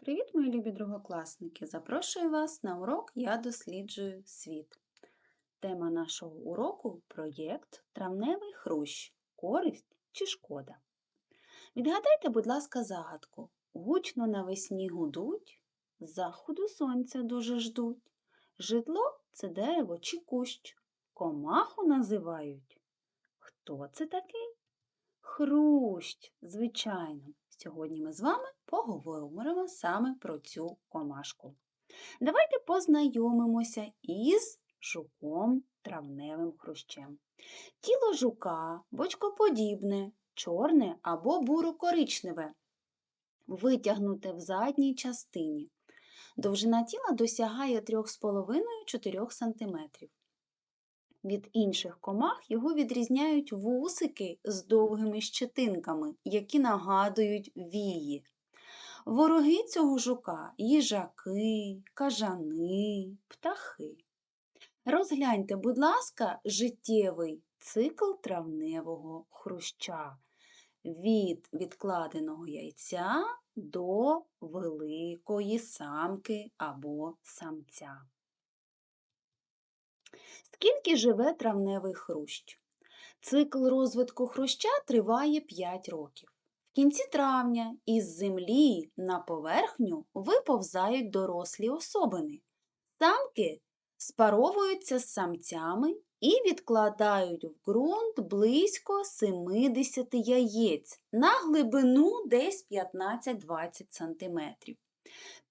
Привіт, мої любі другокласники! Запрошую вас на урок Я досліджую світ. Тема нашого уроку проєкт Травневий хрущ. Користь чи шкода. Відгадайте, будь ласка, загадку. Гучно навесні гудуть, заходу сонця дуже ждуть. Житло це дерево чи кущ. Комаху називають. Хто це такий? Хрущ, звичайно. Сьогодні ми з вами поговоримо саме про цю комашку. Давайте познайомимося із жуком травневим хрущем. Тіло жука бочкоподібне, чорне або буро-коричневе, витягнуте в задній частині. Довжина тіла досягає 3,5-4 см. Від інших комах його відрізняють вусики з довгими щетинками, які нагадують вії. Вороги цього жука їжаки, кажани, птахи. Розгляньте, будь ласка, життєвий цикл травневого хруща від відкладеного яйця до великої самки або самця. Скільки живе травневий хрущ? Цикл розвитку хруща триває 5 років. В кінці травня із землі на поверхню виповзають дорослі особини. Самки спаровуються з самцями і відкладають в ґрунт близько 70 яєць на глибину десь 15-20 см.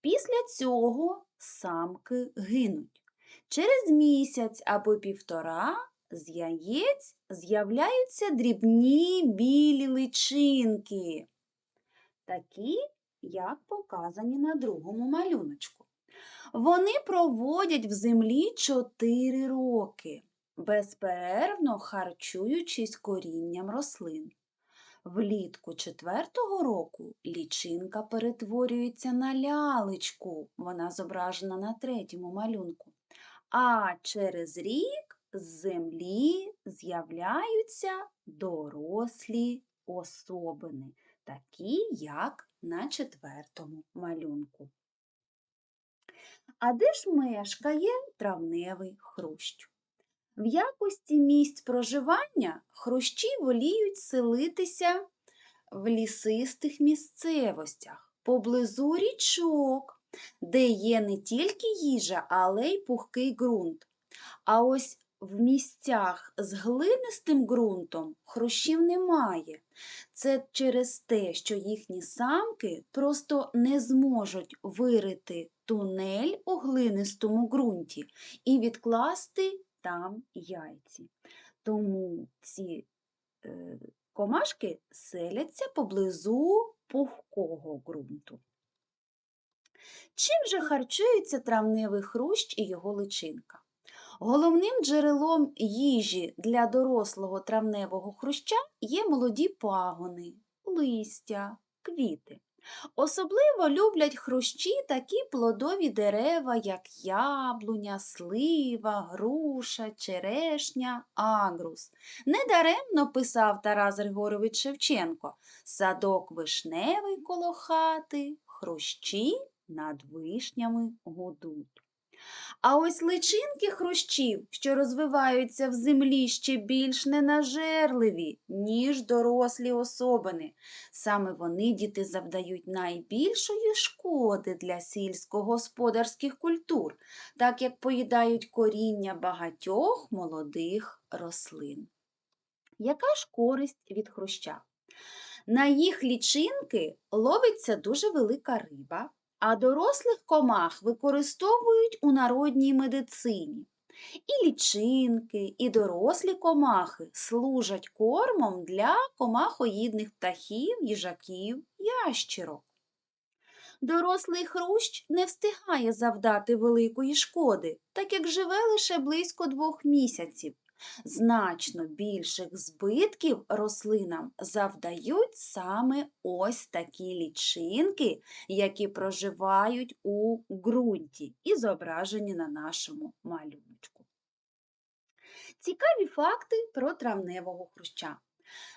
Після цього самки гинуть. Через місяць або півтора з яєць з'являються дрібні білі личинки, такі, як показані на другому малюночку. Вони проводять в землі 4 роки, безперервно харчуючись корінням рослин. Влітку четвертого року лічинка перетворюється на лялечку, вона зображена на третьому малюнку. А через рік з землі з'являються дорослі особини, такі, як на четвертому малюнку. А де ж мешкає травневий хрущ? В якості місць проживання хрущі воліють селитися в лісистих місцевостях, поблизу річок, де є не тільки їжа, але й пухкий ґрунт. А ось в місцях з глинистим ґрунтом хрущів немає. Це через те, що їхні самки просто не зможуть вирити тунель у глинистому ґрунті і відкласти там яйці. Тому ці е, комашки селяться поблизу пухкого ґрунту. Чим же харчується травневий хрущ і його личинка? Головним джерелом їжі для дорослого травневого хруща є молоді пагони, листя, квіти. Особливо люблять хрущі такі плодові дерева, як яблуня, слива, груша, черешня, агрус. Недаремно писав Тарас Григорович Шевченко садок вишневий коло хати, хрущі над вишнями гудуть. А ось личинки хрущів, що розвиваються в землі ще більш ненажерливі, ніж дорослі особини. Саме вони діти завдають найбільшої шкоди для сільськогосподарських культур, так як поїдають коріння багатьох молодих рослин. Яка ж користь від хруща? На їх лічинки ловиться дуже велика риба, а дорослих комах використовують у народній медицині. І лічинки, і дорослі комахи служать кормом для комахоїдних птахів, їжаків, ящірок. Дорослий хрущ не встигає завдати великої шкоди, так як живе лише близько двох місяців. Значно більших збитків рослинам завдають саме ось такі лічинки, які проживають у ґрунті і зображені на нашому малюночку. Цікаві факти про травневого хруща.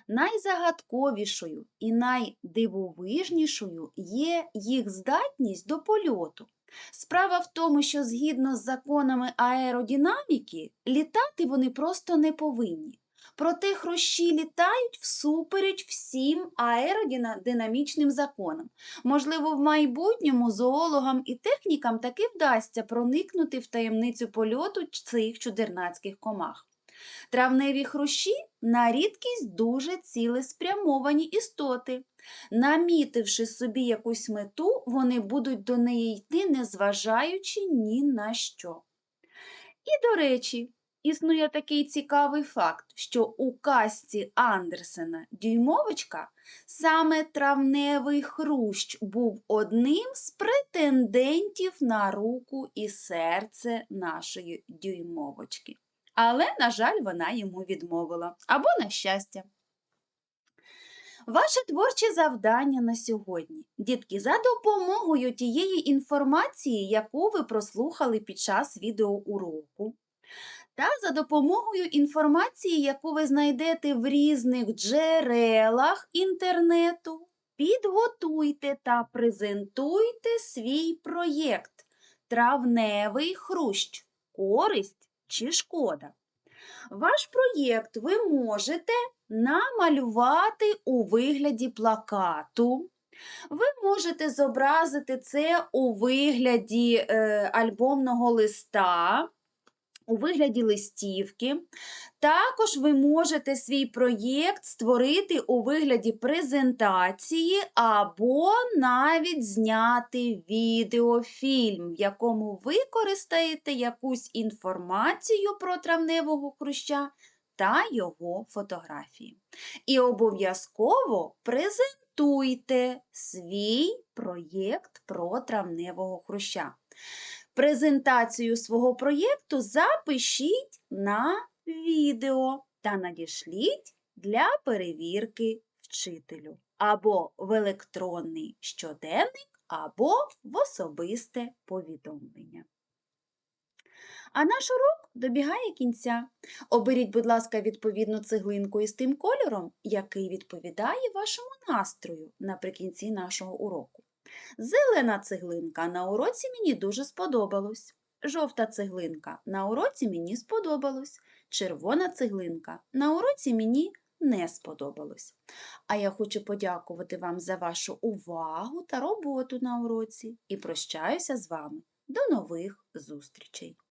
Найзагадковішою і найдивовижнішою є їх здатність до польоту. Справа в тому, що згідно з законами аеродинаміки, літати вони просто не повинні. Проте хрущі літають всупереч всім аеродинамічним законам. Можливо, в майбутньому зоологам і технікам таки вдасться проникнути в таємницю польоту цих чудернацьких комах. Травневі хрущі на рідкість дуже цілеспрямовані істоти. Намітивши собі якусь мету, вони будуть до неї йти, незважаючи ні на що. І, до речі, існує такий цікавий факт, що у казці Андерсена Дюймовочка саме травневий хрущ був одним з претендентів на руку і серце нашої дюймовочки. Але, на жаль, вона йому відмовила. Або на щастя. Ваше творче завдання на сьогодні. Дітки, за допомогою тієї інформації, яку ви прослухали під час відеоуроку, та за допомогою інформації, яку ви знайдете в різних джерелах інтернету, підготуйте та презентуйте свій проєкт Травневий хрущ. Користь чи шкода. Ваш проєкт ви можете намалювати у вигляді плакату. Ви можете зобразити це у вигляді е, альбомного листа, у вигляді листівки. Також ви можете свій проєкт створити у вигляді презентації або навіть зняти відеофільм, в якому ви використаєте якусь інформацію про травневого хруща та його фотографії. І обов'язково презентуйте свій проєкт про травневого хруща. Презентацію свого проєкту запишіть на відео та надішліть для перевірки вчителю або в електронний щоденник, або в особисте повідомлення. А наш урок добігає кінця. Оберіть, будь ласка, відповідну цеглинку із тим кольором, який відповідає вашому настрою наприкінці нашого уроку. Зелена цеглинка на уроці мені дуже сподобалось. Жовта цеглинка на уроці мені сподобалось. Червона цеглинка на уроці мені не сподобалось. А я хочу подякувати вам за вашу увагу та роботу на уроці і прощаюся з вами. До нових зустрічей!